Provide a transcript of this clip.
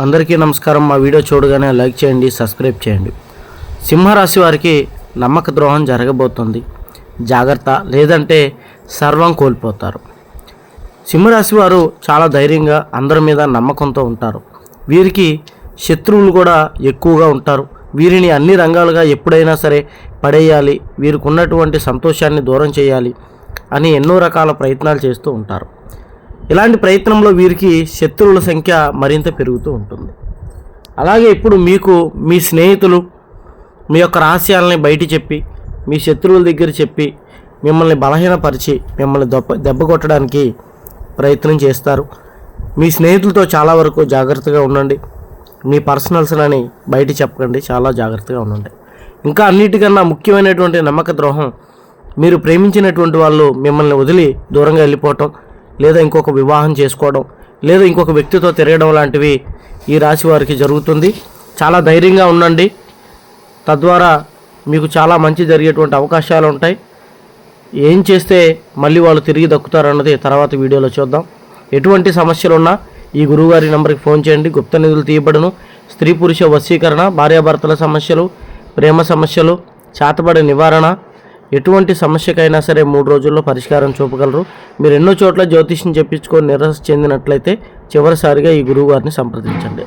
అందరికీ నమస్కారం. మా వీడియో చూడగానే లైక్ చేయండి సబ్స్క్రైబ్ చేయండి. సింహరాశి వారికి నమ్మక ద్రోహం జరగబోతుంది. జాగ్రత్త లేదంటే సర్వం కోల్పోతారు. సింహరాశి వారు చాలా ధైర్యంగా అందరి మీద నమ్మకంతో ఉంటారు. వీరికి శత్రువులు కూడా ఎక్కువగా ఉంటారు. వీరిని అన్ని రంగాలుగా ఎప్పుడైనా సరే పడేయాలి. వీరికి ఉన్నటువంటి సంతోషాన్ని దూరం చేయాలి అని ఎన్నో రకాల ప్రయత్నాలు చేస్తూ ఉంటారు. ఇలాంటి ప్రయత్నంలో వీరికి శత్రువుల సంఖ్య మరింత పెరుగుతూ ఉంటుంది. అలాగే ఇప్పుడు మీకు మీ స్నేహితులు మీ యొక్క రహస్యాలని బయట చెప్పి మీ శత్రువుల దగ్గర చెప్పి మిమ్మల్ని బలహీనపరిచి మిమ్మల్ని దెబ్బ దెబ్బ కొట్టడానికి ప్రయత్నం చేస్తారు. మీ స్నేహితులతో చాలా వరకు జాగ్రత్తగా ఉండండి. మీ పర్సనల్స్లని బయట చెప్పకండి చాలా జాగ్రత్తగా ఉండండి. ఇంకా అన్నిటికన్నా ముఖ్యమైనటువంటి నమ్మక ద్రోహం మీరు ప్రేమించినటువంటి వాళ్ళు మిమ్మల్ని వదిలి దూరంగా వెళ్ళిపోవటం లేదా ఇంకొక వివాహం చేసుకోవడం లేదా ఇంకొక వ్యక్తితో తిరగడం లాంటివి ఈ రాశి వారికి జరుగుతుంది. చాలా ధైర్యంగా ఉండండి. తద్వారా మీకు చాలా మంచి జరిగేటువంటి అవకాశాలు ఉంటాయి. ఏం చేస్తే మళ్ళీ వాళ్ళు తిరిగి దక్కుతారన్నది తర్వాత వీడియోలో చూద్దాం. ఎటువంటి సమస్యలు ఉన్నా ఈ గురువుగారి నెంబర్కి ఫోన్ చేయండి. గుప్త నిధులు తీయబడును. స్త్రీ పురుష వశీకరణ భార్యాభర్తల సమస్యలు ప్రేమ సమస్యలు చేతబడి నివారణ ఎటువంటి సమస్యకైనా సరే మూడు రోజుల్లో పరిష్కారం చూపగలరు. మీరు ఎన్నో చోట్ల జ్యోతిష్యం చెప్పించుకొని నిరాశ చెందినట్లయితే చివరిసారిగా ఈ గురువు గారిని సంప్రదించండి.